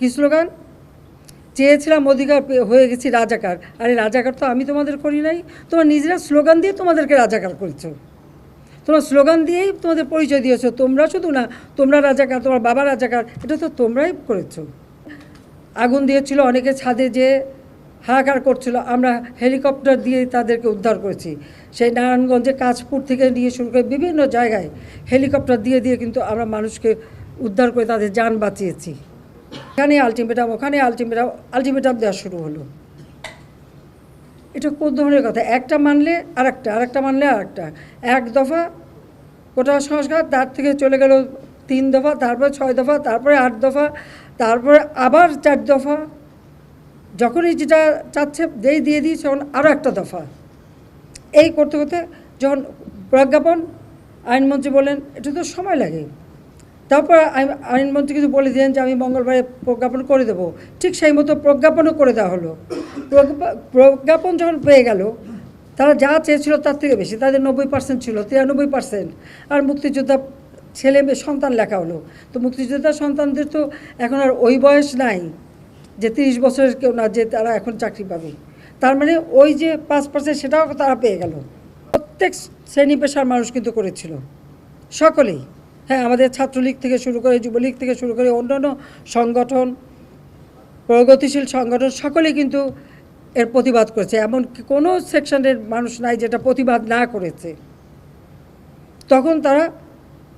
কী slogan? চেয়েছিলাম অধিকার হয়ে গেছি রাজাকার। আরে রাজাকার তো আমি তোমাদের করি নাই। তোমার নিজেরা স্লোগান দিয়ে তোমাদেরকে রাজাকার করেছ। তোমরা স্লোগান দিয়েই তোমাদের পরিচয় দিয়েছ। তোমরা শুধু না, তোমরা রাজাকার, তোমার বাবা রাজাকার, এটা তো তোমরাই করেছ। আগুন দিয়েছিল অনেকে ছাদে যে হাহাকার করছিল। আমরা হেলিকপ্টার দিয়ে তাদেরকে উদ্ধার করেছি। সেই নারায়ণগঞ্জে কাঁচপুর থেকে নিয়ে শুরু করে বিভিন্ন জায়গায় হেলিকপ্টার দিয়ে দিয়ে কিন্তু আমরা মানুষকে উদ্ধার করে তাদের যান বাঁচিয়েছি। এখানে আলটিমেটাম ওখানে আলটিমেটাম আলটিমেটাম দেওয়া শুরু হলো। এটা কোন ধরনের কথা? একটা মানলে আরেকটা আরেকটা মানলে আরেকটা। এক দফা কোটা সংস্কার, তার থেকে চলে গেল তিন দফা, তারপরে ছয় দফা, তারপরে আট দফা, তারপরে আবার চার দফা। যখনই যেটা চাচ্ছে, যেই দিয়ে দিই তখন আরও একটা দফা। এই করতে করতে যখন প্রজ্ঞাপন, আইনমন্ত্রী বলেন এটা তো সময় লাগে। তারপর আইন- আইনমন্ত্রী কিছু বলে দিলেন যে আমি মঙ্গলবারে প্রজ্ঞাপন করে দেবো। ঠিক সেই মতো প্রজ্ঞাপনও করে দেওয়া হলো। প্রজ্ঞা- প্রজ্ঞাপন যখন পেয়ে গেল, তারা যা চেয়েছিল তার থেকে বেশি, তাদের নব্বই পার্সেন্ট ছিল, তিরানব্বই পার্সেন্ট আর মুক্তিযোদ্ধা ছেলে মেয়ে সন্তান লেখা হলো। তো মুক্তিযোদ্ধা সন্তানদের তো এখন আর ওই বয়স নাই যে তিরিশ বছরের কেউ না যে তারা এখন চাকরি পাবে। তার মানে ওই যে পাঁচ পার্সেন্ট সেটাও তারা পেয়ে গেল। প্রত্যেক শ্রেণি পেশার মানুষ কিন্তু করেছিল। সকলেই। হ্যাঁ আমাদের ছাত্রলীগ থেকে শুরু করে, যুবলীগ থেকে শুরু করে অন্যান্য সংগঠন, প্রগতিশীল সংগঠন সকলেই কিন্তু এর প্রতিবাদ করেছে। এমন কোনো সেকশনের মানুষ নাই যেটা প্রতিবাদ না করেছে। তখন তারা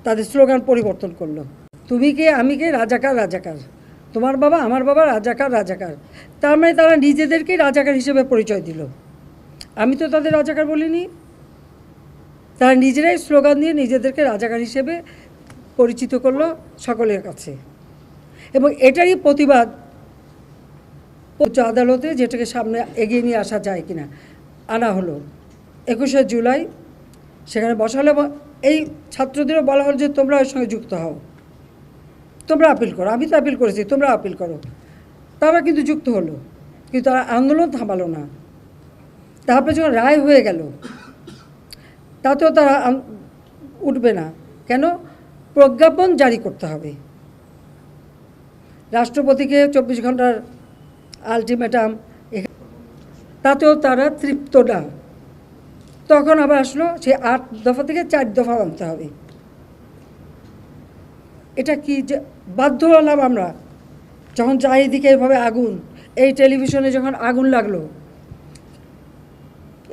তাদের স্লোগান পরিবর্তন করল। তুমি কে? আমি কে? রাজাকার রাজাকার। তোমার বাবা, আমার বাবা রাজাকার রাজাকার। তার মানে তারা নিজেদেরকেই রাজাকার হিসেবে পরিচয় দিল। আমি তো তাদের রাজাকার বলিনি। তারা নিজেরাই স্লোগান দিয়ে নিজেদেরকে রাজাকার হিসেবে পরিচিত করল সকলের কাছে। এবং এটারই প্রতিবাদ উচ্চ আদালতে যেটাকে সামনে এগিয়ে নিয়ে আসা যায় কিনা, আনা হলো। একুশে জুলাই সেখানে বসালে ব- এই ছাত্রদেরও বলা হলো যে, তোমরা ওর সঙ্গে যুক্ত হও। তোমরা আপিল করো। আমি তো আপিল করেছি, তোমরা আপিল করো। তারা কিন্তু যুক্ত হলো, কিন্তু তারা আন্দোলন থামালো না। তারপরে যখন রায় হয়ে গেল, তাতেও তারা উঠবে না। কেন? প্রজ্ঞাপন জারি করতে হবে। রাষ্ট্রপতিকে চব্বিশ ঘণ্টার আলটিমেটাম তাতেও তারা তৃপ্ত না। তখন আবার আসলো সে আট দফা থেকে চার দফা আনতে হবে। এটা কি যে বাধ্য হলাম আমরা? যখন চারিদিকে এভাবে আগুন, এই টেলিভিশনে যখন আগুন লাগল,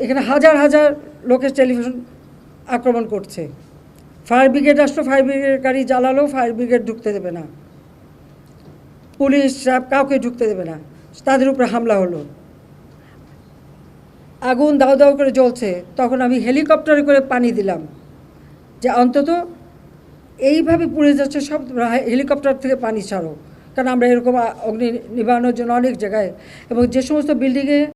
এখানে হাজার হাজার লোকের টেলিভিশন আক্রমণ করছে। ফায়ার ব্রিগেড আসলো, ফায়ার ব্রিগেড গাড়ি জ্বালালো, ফায়ার ব্রিগেড ঢুকতে দেবে না। পুলিশ সব কাউকে ঢুকতে দেবে না। তাদের উপরে হামলা হলো। আগুন দাও দাও করে জ্বলছে। তখন আমি হেলিকপ্টারে করে পানি দিলাম। যে অন্তত এইভাবে পুড়ে যাচ্ছে সব হেলিকপ্টার থেকে পানি ছাড়ো। কারণ আমরা এরকম অগ্নি নিবানোর জন্য অনেক জায়গায় এবং যে সমস্ত বিল্ডিংয়ে